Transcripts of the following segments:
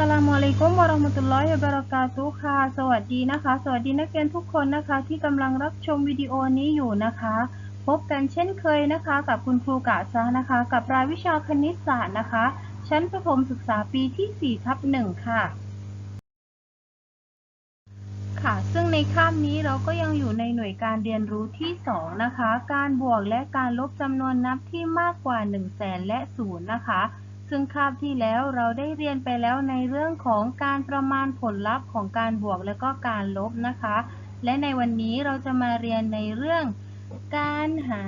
สลามอลัยกุมวะราะห์มะตุลลอฮิวะบะเราะกาตุค่ะ สวัสดีนะคะ สวัสดีนักเรียนทุกคนนะคะ ที่กำลังรับชมวิดีโอนี้อยู่นะคะ พบกันเช่นเคยนะคะ กับคุณครูกะซะนะคะ กับรายวิชาคณิตศาสตร์นะคะ ชั้นประถมศึกษาปีที่4ทับ1ค่ะ ค่ะ ซึ่งในคาบนี้เราก็ยังอยู่ในหน่วยการเรียนรู้ที่ 2 นะคะ การบวกและการลบจำนวนนับที่มากกว่า 1 0 0 0 0แสนและ0นะคะ ซึ่งคาบที่แล้วเราได้เรียนไปแล้วในเรื่องของการประมาณผลลัพธ์ของการบวกและก็การลบนะคะ และในวันนี้เราจะมาเรียนในเรื่อง การหา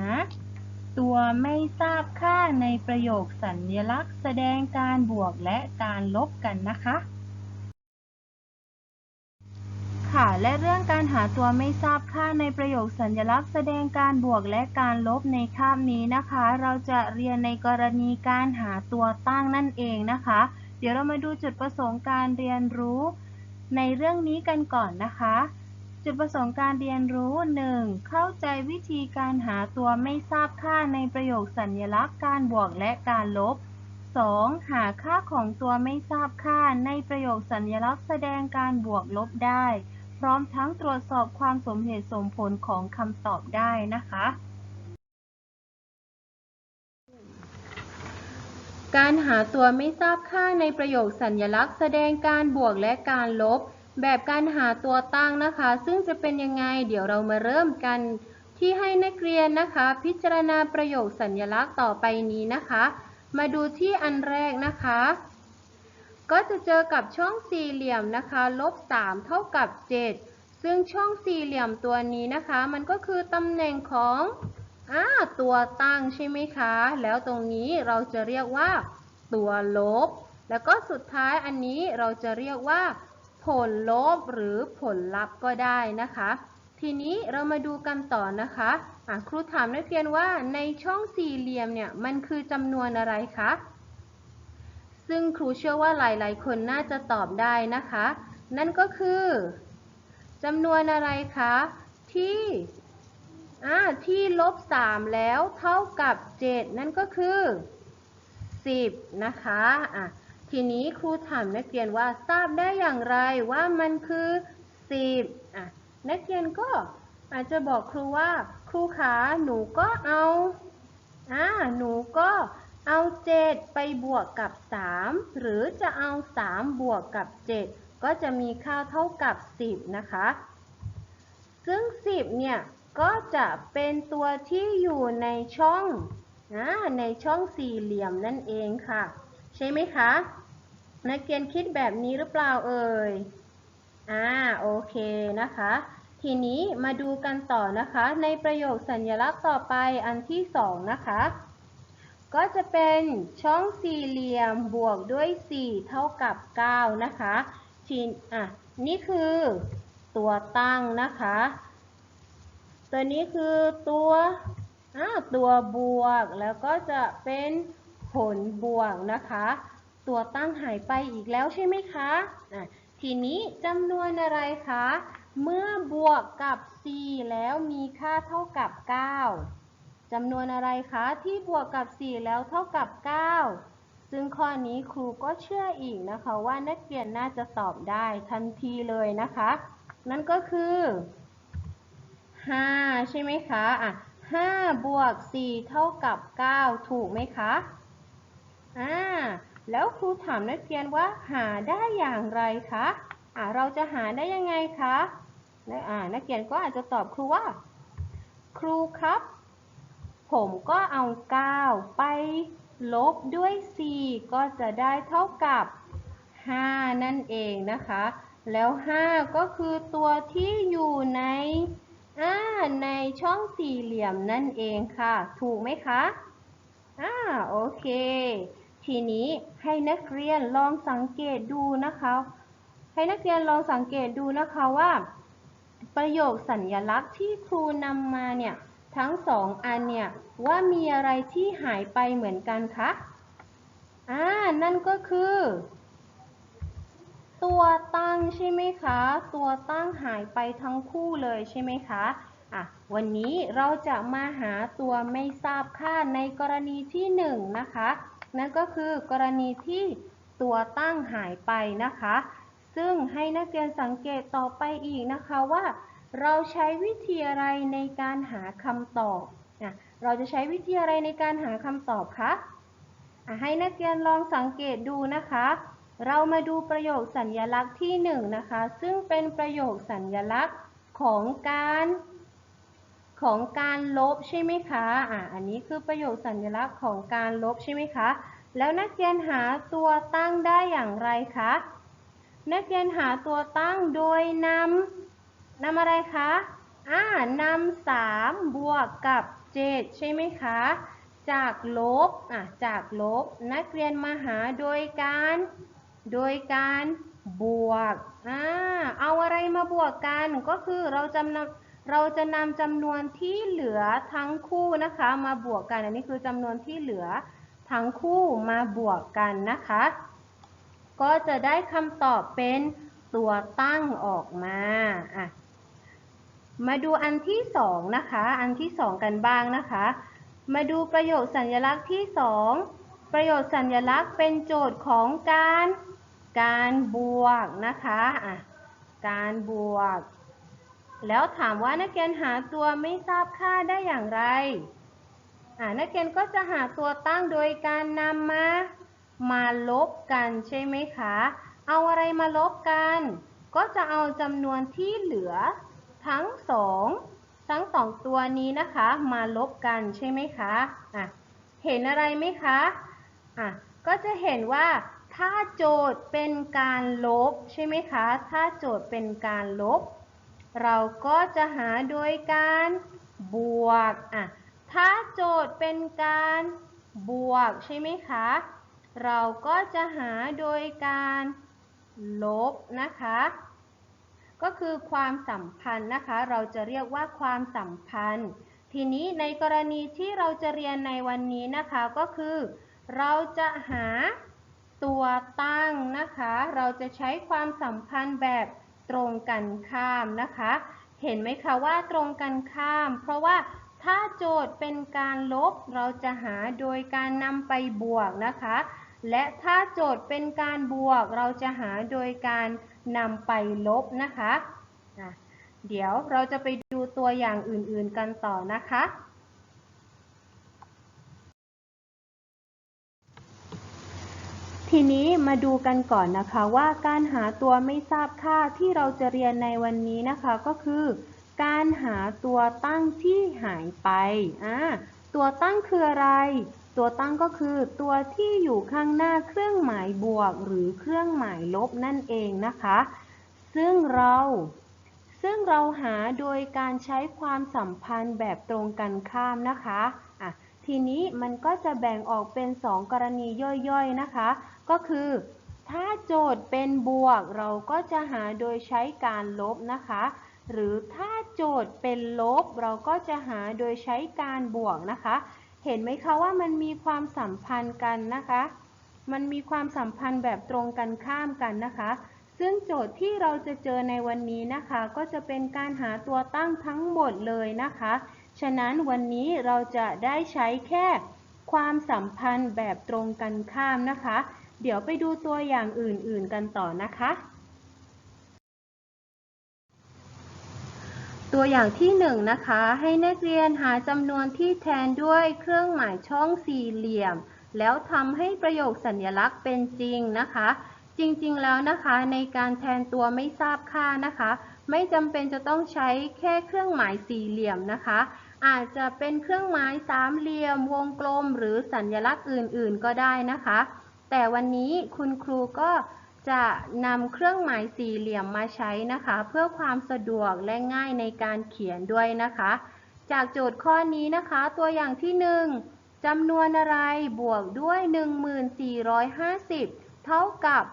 ตัวไม่ทราบค่าในประโยคสัญลักษณ์ แสดงการบวกและการลบกันนะคะ ค่ะ และเรื่องการหาตัวไม่ทราบค่าในประโยคสัญลักษณ์แสดงการบวกและการลบในคาบนี้นะคะ เราจะเรียนในกรณีการหาตัวตั้งนั่นเองนะคะ เดี๋ยวเรามาดูจุดประสงค์การเรียนรู้ในเรื่องนี้กันก่อนนะคะ จุดประสงค์การเรียนรู้ 1. เข้าใจวิธีการหาตัวไม่ทราบค่าในประโยคสัญลักษณ์การบวกและการลบ 2. หาค่าของตัวไม่ทราบค่าในประโยคสัญลักษณ์แสดงการบวกลบได้ พร้อมทั้งตรวจสอบความสมเหตุสมผลของคำตอบได้นะคะ การหาตัวไม่ทราบค่าในประโยคสัญลักษณ์แสดงการบวกและการลบ แบบการหาตัวตั้งนะคะ ซึ่งจะเป็นยังไงเดี๋ยวเรามาเริ่มกันที่ให้นักเรียนนะคะ พิจารณาประโยคสัญลักษณ์ต่อไปนี้นะคะ มาดูที่อันแรกนะคะ ก็จะเจอกับช่องสี่เหลี่ยมนะคะลบ3เท่ากับ 7 ซึ่งช่องสี่เหลี่ยมตัวนี้นะคะ มันก็คือตำแหน่งของอ่าตัวตั้งใช่ไหมคะ แล้วตรงนี้เราจะเรียกว่า ตัวลบ แล้วก็สุดท้ายอันนี้เราจะเรียกว่า ผลลบหรือผลลัพธ์ก็ได้นะคะ ทีนี้เรามาดูกันต่อนะคะะครูถามนักเรียนว่าในช่องสี่เหลี่ยมเนี่ยมันคือจำนวนอะไรคะ ซึ่งครูเชื่อว่าหลาย ๆ คนน่าจะตอบได้นะคะ นั่นก็คือจำนวนอะไรคะ ที่อ่าที่ลบ 3 แล้วเท่ากับ 7 นั่นก็คือ 10 นะคะอะทีนี้ครูถามนักเรียนว่าทราบได้อย่างไรว่ามันคือ 10อะนักเรียนก็อาจจะบอกครูว่า ครูขาหนูก็เอาอ่าหนูก็ เอา7ไปบวกกับ3หรือจะเอา3บวกกับ7ก็จะมีค่าเท่ากับ10นะคะ ซึ่ง10เนี่ยก็จะเป็นตัวที่อยู่ในช่องนะในช่องสี่เหลี่ยมนั่นเองค่ะ ใช่ไหมคะ นักเรียนคิดแบบนี้หรือเปล่าเอ่ยอ่าโอเคนะคะ ทีนี้มาดูกันต่อนะคะ ในประโยคสัญลักษณ์ต่อไปอันที่สองนะคะ ก็จะเป็นช่องสี่เหลี่ยมบวกด้วย 4 เท่ากับ 9 นะคะทีอะนี่คือตัวตั้งนะคะ ตัวนี้คือตัวอ่าตัวบวกแล้วก็จะเป็นผลบวกนะคะ ตัวตั้งหายไปอีกแล้วใช่ไหมคะอะทีนี้จำนวนอะไรคะ เมื่อบวกกับ 4 แล้วมีค่าเท่ากับ 9 จำนวนอะไรคะที่บวกกับ 4 แล้วเท่ากับ 9 ซึ่งข้อนี้ครูก็เชื่ออีกนะคะว่านักเรียนน่าจะตอบได้ทันทีเลยนะคะ นั่นก็คือ5ใช่ไหมคะอะ5บวก 4 เท่ากับ 9 ถูกไหมคะอ่าแล้วครูถามนักเรียนว่าหาได้อย่างไรคะอ่าเราจะหาได้ยังไงคะอ่านักเรียนก็อาจจะตอบครูว่า ครูครับ ผมก็เอา 9 ไปลบด้วย 4 ก็จะได้เท่ากับ 5 นั่นเองนะคะ แล้ว 5 ก็คือตัวที่อยู่ในอ่าในช่องสี่เหลี่ยมนั่นเองค่ะ ถูกไหมคะอ่าโอเค ทีนี้ให้นักเรียนลองสังเกตดูนะคะ ให้นักเรียนลองสังเกตดูนะคะว่า ประโยคสัญญลักษณ์ที่ครูนำมาเนี่ย ทั้งสองอันเนี่ยว่ามีอะไรที่หายไปเหมือนกันคะอ่านั่นก็คือ ตัวตั้งใช่ไหมคะ ตัวตั้งหายไปทั้งคู่เลยใช่ไหมคะอะวันนี้เราจะมาหาตัวไม่ทราบค่าในกรณีที่หนึ่งนะคะ นั่นก็คือกรณีที่ตัวตั้งหายไปนะคะ ซึ่งให้นักเรียนสังเกตต่อไปอีกนะคะว่า เราใช้วิธีอะไรในการหาคำตอบอะเราจะใช้วิธีอะไรในการหาคำตอบคะให้นักเรียนลองสังเกตดูนะคะ เรามาดูประโยคสัญลักษณ์ที่หนึ่งนะคะ ซึ่งเป็นประโยคสัญลักษณ์ของการของการลบใช่ไหมคะ อะอันนี้คือประโยคสัญลักษณ์ของการลบใช่ไหมคะ แล้วนักเรียนหาตัวตั้งได้อย่างไรคะ นักเรียนหาตัวตั้งโดยนำ นำอะไรคะ อ่านำสามบวกกับเจ็ดใช่ไหมคะ จากลบ อะ จากลบ นักเรียนมาหาโดยการ โดยการบวก อ่า เอาอะไรมาบวกกัน ก็คือเราจำนำเราจะนำจำนวนที่เหลือทั้งคู่นะคะ มาบวกกัน อันนี้คือจำนวนที่เหลือทั้งคู่มาบวกกันนะคะ ก็จะได้คำตอบเป็นตัวตั้งออกมาอะ มาดูอันที่สองนะคะ อันที่สองกันบ้างนะคะ มาดูประโยคสัญลักษณ์ที่สองประโยคสัญลักษณ์เป็นโจทย์ของการการบวกนะคะอะการบวก แล้วถามว่านักเรียนหาตัวไม่ทราบค่าได้อย่างไรอ่านักเรียนก็จะหาตัวตั้งโดยการนำมามาลบกันใช่ไหมคะ เอาอะไรมาลบกัน ก็จะเอาจำนวนที่เหลือ ทั้งสองทั้งสองตัวนี้นะคะมาลบกันใช่ไหมคะอะเห็นอะไรไหมคะอะก็จะเห็นว่าถ้าโจทย์เป็นการลบใช่ไหมคะ ถ้าโจทย์เป็นการลบ เราก็จะหาโดยการบวกอะถ้าโจทย์เป็นการบวกใช่ไหมคะ เราก็จะหาโดยการลบนะคะ ก็คือความสัมพันธ์นะคะ เราจะเรียกว่าความสัมพันธ์ ทีนี้ในกรณีที่เราจะเรียนในวันนี้นะคะก็คือ เราจะหาตัวตั้งนะคะ เราจะใช้ความสัมพันธ์แบบตรงกันข้ามนะคะ เห็นไหมคะว่าตรงกันข้าม เพราะว่าถ้าโจทย์เป็นการลบเราจะหาโดยการนำไปบวกนะคะ และถ้าโจทย์เป็นการบวกเราจะหาโดยการ นำไปลบนะคะะเดี๋ยวเราจะไปดูตัวอย่างอื่นๆกันต่อนะคะ ทีนี้มาดูกันก่อนนะคะว่าการหาตัวไม่ทราบค่าที่เราจะเรียนในวันนี้นะคะก็คือ การหาตัวตั้งที่หายไป ตัวตั้งคืออะไร ตัวตั้งก็คือตัวที่อยู่ข้างหน้าเครื่องหมายบวกหรือเครื่องหมายลบนั่นเองนะคะ ซึ่งเรา ซึ่งเราหาโดยการใช้ความสัมพันธ์แบบตรงกันข้ามนะคะอะทีนี้มันก็จะแบ่งออกเป็น 2 กรณีย่อยๆนะคะ ก็คือ ถ้าโจทย์เป็นบวกเราก็จะหาโดยใช้การลบนะคะ หรือถ้าโจทย์เป็นลบเราก็จะหาโดยใช้การบวกนะคะ เห็นไหมคะว่ามันมีความสัมพันธ์กันนะคะ มันมีความสัมพันธ์แบบตรงกันข้ามกันนะคะ ซึ่งโจทย์ที่เราจะเจอในวันนี้นะคะ ก็จะเป็นการหาตัวตั้งทั้งหมดเลยนะคะ ฉะนั้นวันนี้เราจะได้ใช้แค่ความสัมพันธ์แบบตรงกันข้ามนะคะ เดี๋ยวไปดูตัวอย่างอื่นๆกันต่อนะคะ ตัวอย่างที่1นนะคะ ให้นักเรียนหาจำนวนที่แทนด้วยเครื่องหมายช่องสี่เหลี่ยม แล้วทำให้ประโยคสัญลักษณ์เป็นจริงนะคะ จริงๆแล้วนะคะ ในการแทนตัวไม่ทราบค่านะคะ ไม่จำเป็นจะต้องใช้แค่เครื่องหมายสี่เหลี่ยมนะคะ อาจจะเป็นเครื่องหมายสามเหลี่ยม วงกลม หรือสัญลักษณ์อื่นๆ ก็ได้นะคะ แต่วันนี้คุณครูก็ จะนำเครื่องหมายสี่เหลี่ยมมาใช้นะคะ เพื่อความสะดวกและง่ายในการเขียนด้วยนะคะ จากโจทย์ข้อนี้นะคะ ตัวอย่างที่หนึ่งจำนวนอะไรบวกด้วย 1450 เท่ากับ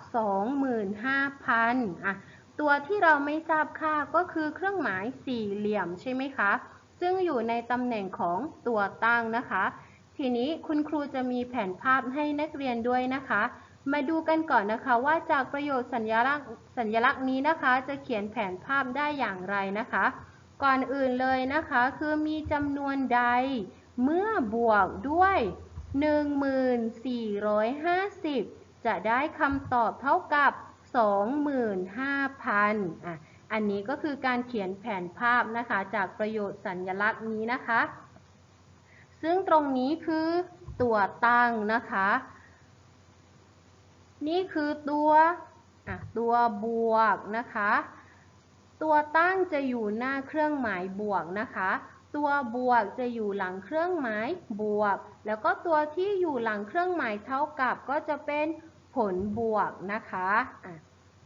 25,000อะตัวที่เราไม่ทราบค่าก็คือเครื่องหมายสี่เหลี่ยมใช่ไหมคะ ซึ่งอยู่ในตำแหน่งของตัวตั้งนะคะ ทีนี้คุณครูจะมีแผนภาพให้นักเรียนด้วยนะคะ มาดูกันก่อนนะคะว่าจากประโยชน์สัญลักษณ์สัญลักษณ์นี้นะคะ จะเขียนแผนภาพได้อย่างไรนะคะ ก่อนอื่นเลยนะคะคือมีจำนวนใดเมื่อบวกด้วย 1450จจะได้คำตอบเท่ากับ 25,000อะอันนี้ก็คือการเขียนแผนภาพนะคะจากประโยชน์สัญลักษณ์นี้นะคะ ซึ่งตรงนี้คือตัวตั้งนะคะ นี่คือตัวตัวบวกนะคะ ตัวตั้งจะอยู่หน้าเครื่องหมายบวกนะคะ ตัวบวกจะอยู่หลังเครื่องหมายบวก แล้วก็ตัวที่อยู่หลังเครื่องหมายเท่ากับก็จะเป็นผลบวกนะคะะ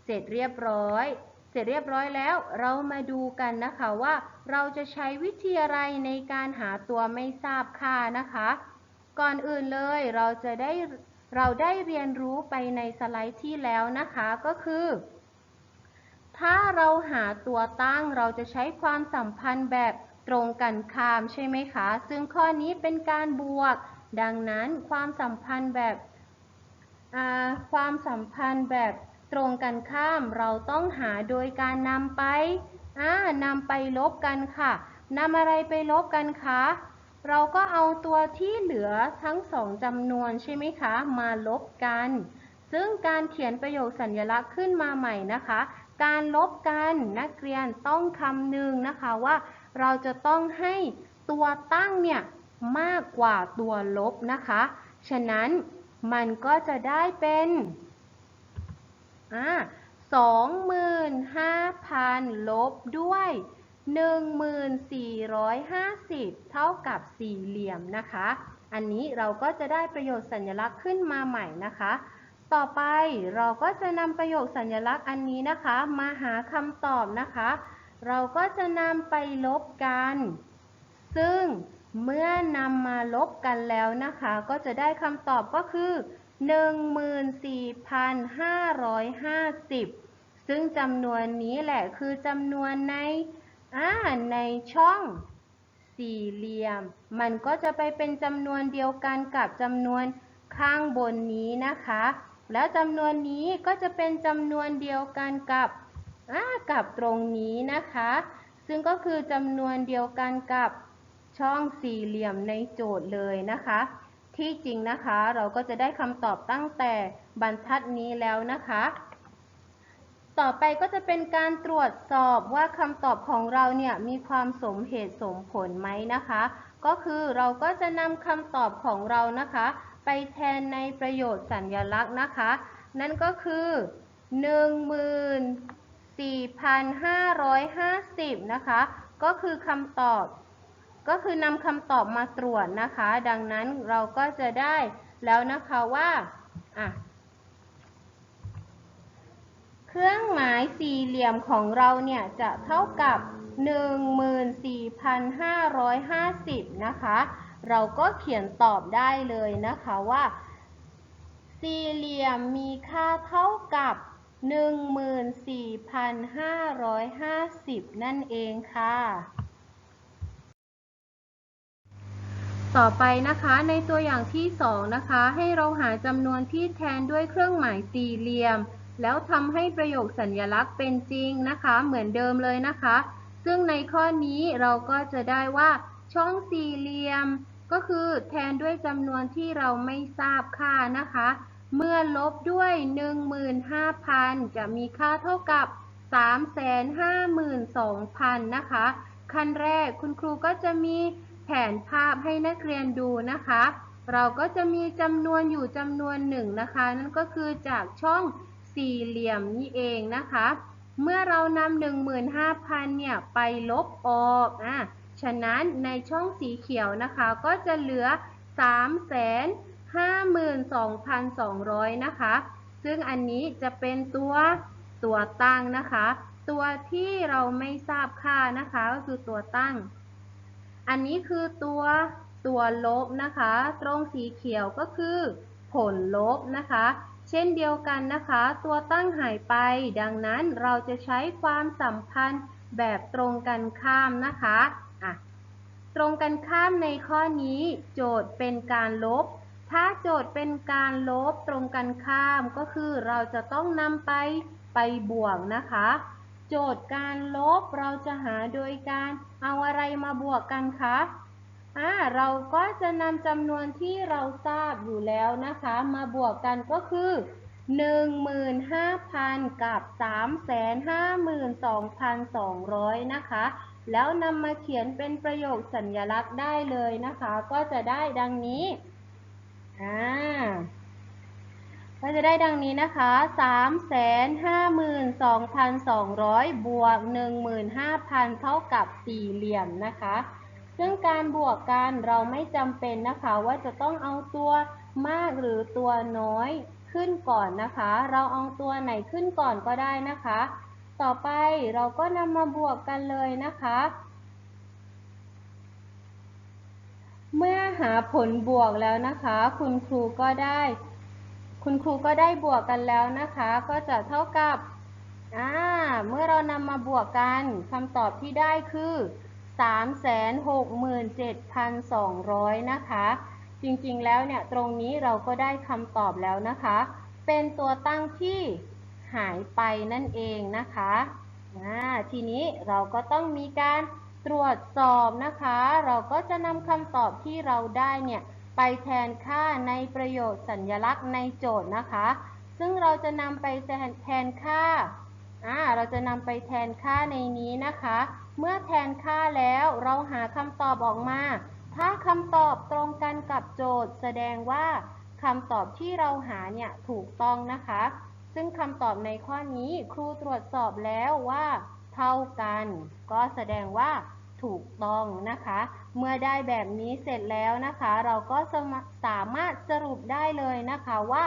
เสร็จเรียบร้อย เสร็จเรียบร้อยแล้ว เรามาดูกันนะคะว่าเราจะใช้วิธีอะไรในการหาตัวไม่ทราบค่านะคะ ก่อนอื่นเลยเราจะได้ เราได้เรียนรู้ไปในสไลด์ที่แล้วนะคะก็คือ ถ้าเราหาตัวตั้งเราจะใช้ความสัมพันธ์แบบตรงกันข้ามใช่ไหมคะ ซึ่งข้อนี้เป็นการบวก ดังนั้นความสัมพันธ์แบบความสัมพันธ์แบบตรงกันข้ามเราต้องหาโดยการนำไปนำไปลบกันค่ะนำอะไรไปลบกันคะ เราก็เอาตัวที่เหลือทั้งสองจำนวนใช่ไหมคะ มาลบกัน ซึ่งการเขียนประโยคสัญลักษณ์ขึ้นมาใหม่นะคะ การลบกันนักเรียนต้องคำนึงนะคะว่า เราจะต้องให้ตัวตั้งเนี่ยมากกว่าตัวลบนะคะ ฉะนั้นมันก็จะได้เป็นอ่าสองหมื่นห้าพันลบด้วย 1450 เท่ากับสี่เหลี่ยมนะคะ อันนี้เราก็จะได้ประโยชน์สัญลักษณ์ขึ้นมาใหม่นะคะ ต่อไปเราก็จะนำประโยคสัญลักษณ์อันนี้นะคะ มาหาคำตอบนะคะ เราก็จะนำไปลบกัน ซึ่งเมื่อนำมาลบกันแล้วนะคะ ก็จะได้คำตอบก็คือ 14,550 ซึ่งจำนวนนี้แหละคือจำนวนใน อ่าในช่องสี่เหลี่ยม มันก็จะไปเป็นจำนวนเดียวกันกับจำนวนข้างบนนี้นะคะ แล้วจำนวนนี้ก็จะเป็นจำนวนเดียวกันกับอ่ากับตรงนี้นะคะ ซึ่งก็คือจำนวนเดียวกันกับช่องสี่เหลี่ยมในโจทย์เลยนะคะ ที่จริงนะคะเราก็จะได้คำตอบตั้งแต่บรรทัดนี้แล้วนะคะ ต่อไปก็จะเป็นการตรวจสอบว่าคำตอบของเราเนี่ยมีความสมเหตุสมผลไหมนะคะ ก็คือเราก็จะนำคำตอบของเรานะคะ ไปแทนในประโยชน์สัญลักษณ์นะคะ นั่นก็คือ 14,550 นะคะ ก็คือคำตอบ ก็คือนำคำตอบมาตรวจนะคะ ดังนั้นเราก็จะได้แล้วนะคะว่าอะ เครื่องหมายสี่เหลี่ยมของเราเนี่ยจะเท่ากับ 14,550 นะคะ เราก็เขียนตอบได้เลยนะคะว่า สี่เหลี่ยมมีค่าเท่ากับ 14,550 นั่นเองค่ะต่อไปนะคะในตัวอย่างที่ 2 นะคะ ให้เราหาจำนวนที่แทนด้วยเครื่องหมายสี่เหลี่ยม แล้วทำให้ประโยคสัญญลักษณ์เป็นจริงนะคะ เหมือนเดิมเลยนะคะ ซึ่งในข้อนี้เราก็จะได้ว่าช่องสี่เหลี่ยม ก็คือแทนด้วยจำนวนที่เราไม่ทราบค่านะคะ เมื่อลบด้วย 15,000 จะมีค่าเท่ากับ 352,000 นะคะ ขั้นแรกคุณครูก็จะมีแผนภาพให้นักเรียนดูนะคะ เราก็จะมีจำนวนอยู่จำนวนหนึ่งนะคะ นั่นก็คือจากช่อง สี่เหลี่ยมนี่เองนะคะ เมื่อเรานำ15,000เนี่ยไปลบออกอะฉะนั้นในช่องสีเขียวนะคะก็จะเหลือ 352,200 นะคะ ซึ่งอันนี้จะเป็นตัวตัวตั้งนะคะ ตัวที่เราไม่ทราบค่านะคะก็คือตัวตั้ง อันนี้คือตัวตัวลบนะคะ ตรงสีเขียวก็คือผลลบนะคะ เช่นเดียวกันนะคะ ตัวตั้งหายไป ดังนั้นเราจะใช้ความสัมพันธ์แบบตรงกันข้ามนะคะอะตรงกันข้ามในข้อนี้ โจทย์เป็นการลบ ถ้าโจทย์เป็นการลบตรงกันข้ามก็คือเราจะต้องนำไปไปบวกนะคะ โจทย์การลบเราจะหาโดยการเอาอะไรมาบวกกันคะ อ่าเราก็จะนำจำนวนที่เราทราบอยู่แล้วนะคะ มาบวกกันก็คือ 15,000 กับ 352,200 นะคะ แล้วนำมาเขียนเป็นประโยคสัญลักษณ์ได้เลยนะคะ ก็จะได้ดังนี้อ่าก็จะได้ดังนี้นะคะ 352,200 บวก 15,000 เท่ากับสี่เหลี่ยมนะคะ ซึ่งการบวกกันเราไม่จำเป็นนะคะว่าจะต้องเอาตัวมากหรือตัวน้อยขึ้นก่อนนะคะ เราเอาตัวไหนขึ้นก่อนก็ได้นะคะ ต่อไปเราก็นำมาบวกกันเลยนะคะ เมื่อหาผลบวกแล้วนะคะ คุณครูก็ได้ คุณครูก็ได้บวกกันแล้วนะคะ ก็จะเท่ากับอ่าเมื่อเรานำมาบวกกันคำตอบที่ได้คือ 367,200 นะคะ จริงๆ แล้วเนี่ยตรงนี้เราก็ได้คำตอบแล้วนะคะ เป็นตัวตั้งที่หายไปนั่นเองนะคะทีนี้เราก็ต้องมีการตรวจสอบนะคะ เราก็จะนำคำตอบที่เราได้เนี่ยไปแทนค่าในประโยชน์สัญลักษณ์ในโจทย์นะคะ ซึ่งเราจะนำไปแทนค่า เราจะนำไปแทนค่าในนี้นะคะ เมื่อแทนค่าแล้วเราหาคำตอบออกมา ถ้าคำตอบตรงกันกับโจทย์ แสดงว่าคำตอบที่เราหาเนี่ยถูกต้องนะคะ ซึ่งคำตอบในข้อนี้ครูตรวจสอบแล้วว่า เท่ากัน ก็แสดงว่าถูกต้องนะคะ เมื่อได้แบบนี้เสร็จแล้วนะคะ เราก็สมสามารถสรุปได้เลยนะคะว่า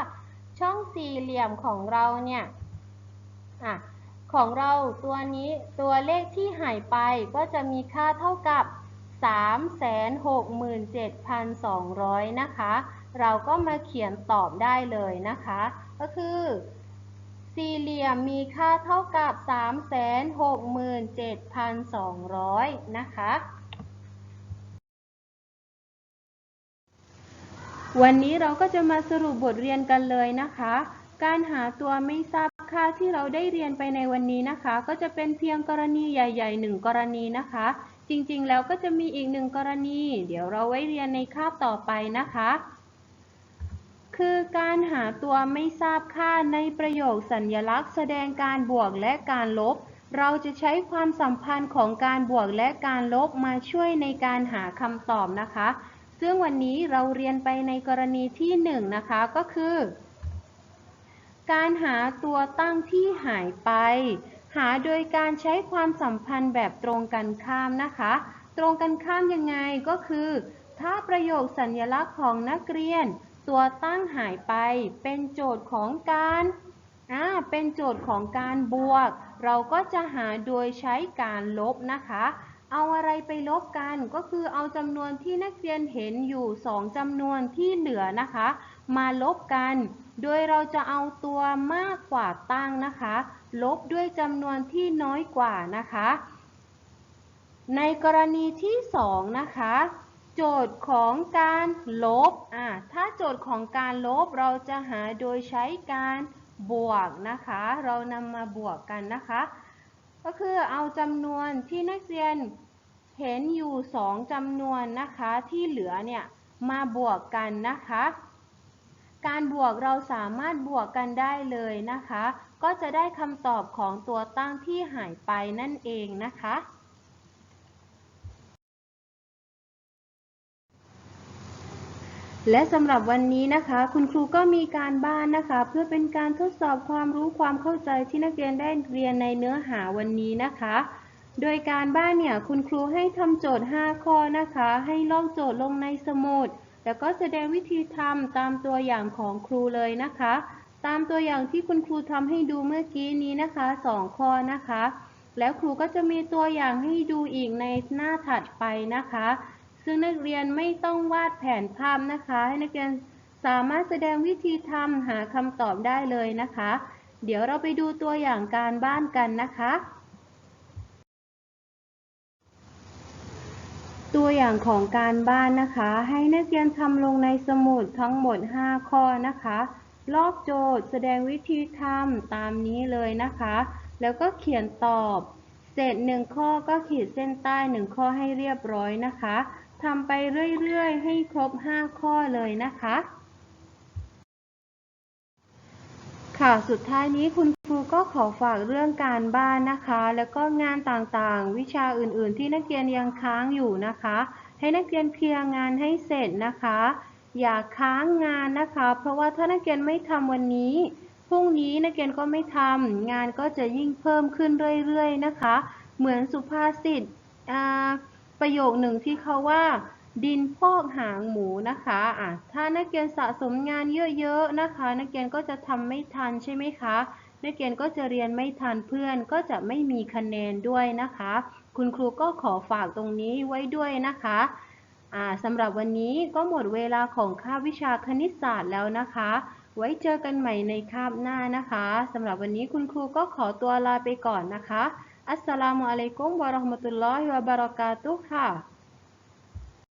ช่องสี่เหลี่ยมของเราเนี่ยอะ ของเราตัวนี้ตัวเลขที่หายไปก็จะมีค่าเท่ากับ 367,200 นะคะ เราก็มาเขียนตอบได้เลยนะคะ ก็คือสี่เหลี่ยมมีค่าเท่ากับ 367,200 นะคะ วันนี้เราก็จะมาสรุปบทเรียนกันเลยนะคะ การหาตัวไม่ทราบาที่เราได้เรียนไปในวันนี้นะคะ ก็จะเป็นเพียงกรณีใหญ่ๆหนึ่งกรณีนะคะ จริงๆ แล้วก็จะมีอีกหนึ่งกรณี เดี๋ยวเราไว้เรียนในคาบต่อไปนะคะ คือการหาตัวไม่ทราบค่าในประโยคสัญลักษณ์ แสดงการบวกและการลบ เราจะใช้ความสัมพันธ์ของการบวกและการลบมาช่วยในการหาคำตอบนะคะ ซึ่งวันนี้เราเรียนไปในกรณีที่1นงนะคะก็คือ การหาตัวตั้งที่หายไป หาโดยการใช้ความสัมพันธ์แบบตรงกันข้ามนะคะ ตรงกันข้ามยังไงก็คือ ถ้าประโยคสัญลักษณ์ของนักเรียน ตัวตั้งหายไป เป็นโจทย์ของการอ่าเป็นโจทย์ของการบวก เราก็จะหาโดยใช้การลบนะคะ เอาอะไรไปลบกันก็คือเอาจำนวนที่นักเรียนเห็นอยู่ 2จำนวนที่เหลือนะคะ มาลบกัน โดยเราจะเอาตัวมากกว่าตั้งนะคะ ลบด้วยจำนวนที่น้อยกว่านะคะ ในกรณีที่ 2 นะคะ โจทย์ของการลบอ่าถ้าโจทย์ของการลบเราจะหาโดยใช้การบวกนะคะ เรานำมาบวกกันนะคะ ก็คือเอาจำนวนที่นักเรียนเห็นอยู่ 2จำนวนนะคะที่เหลือเนี่ยมาบวกกันนะคะ การบวกเราสามารถบวกกันได้เลยนะคะ ก็จะได้คำตอบของตัวตั้งที่หายไปนั่นเองนะคะ และสำหรับวันนี้นะคะ คุณครูก็มีการบ้านนะคะ เพื่อเป็นการทดสอบความรู้ความเข้าใจที่นักเรียนได้เรียนในเนื้อหาวันนี้นะคะ โดยการบ้านเนี่ยคุณครูให้ทำโจทย์ 5 ข้อนะคะ ให้ลอกโจทย์ลงในสมุด แล้วก็แสดงวิธีทำตามตัวอย่างของครูเลยนะคะ ตามตัวอย่างที่คุณครูทำให้ดูเมื่อกี้นี้นะคะ2ข้อนะคะ แล้วครูก็จะมีตัวอย่างให้ดูอีกในหน้าถัดไปนะคะ ซึ่งนักเรียนไม่ต้องวาดแผนภาพนะคะ ให้นักเรียนสามารถแสดงวิธีทำหาคำตอบได้เลยนะคะ เดี๋ยวเราไปดูตัวอย่างการบ้านกันนะคะ ตัวอย่างของการบ้านนะคะ ให้นักเรียนทำลงในสมุดทั้งหมด 5 ข้อนะคะ ลอกโจทย์แสดงวิธีทำตามนี้เลยนะคะ แล้วก็เขียนตอบ เสร็จหนึ่งข้อก็ขีดเส้นใต้หนึ่งข้อให้เรียบร้อยนะคะทำไปเรื่อย ๆ ให้ครบ 5 ข้อเลยนะคะ ค่ะสุดท้ายนี้คุณครูก็ขอฝากเรื่องการบ้านนะคะ แล้วก็งานต่างๆ วิชาอื่นๆ ที่นักเรียนยังค้างอยู่นะคะ ให้นักเรียนเคลียร์งานให้เสร็จนะคะ อย่าค้างงานนะคะ เพราะว่าถ้านักเรียนไม่ทำวันนี้พรุ่งนี้นักเรียนก็ไม่ทำงานก็จะยิ่งเพิ่มขึ้นเรื่อยๆนะคะ เหมือนสุภาษิตอ่าประโยคหนึ่งที่เขาว่า ดินพอกหางหมูนะคะอะถ้านักเรียนสะสมงานเยอะๆนะคะ นักเรียนก็จะทำไม่ทันใช่ไหมคะ นักเรียนก็จะเรียนไม่ทันเพื่อนก็จะไม่มีคะแนนด้วยนะคะ คุณครูก็ขอฝากตรงนี้ไว้ด้วยนะคะอ่าสำหรับวันนี้ก็หมดเวลาของคาบวิชาคณิตศาสตร์แล้วนะคะ ไว้เจอกันใหม่ในคาบหน้านะคะสำหรับวันนี้คุณครูก็ขอตัวลาไปก่อนนะคะอัสสลามุอะลัยกุมวะราะห์มะตุลลอฮิวะบะเราะกาตุฮ์ค่ะ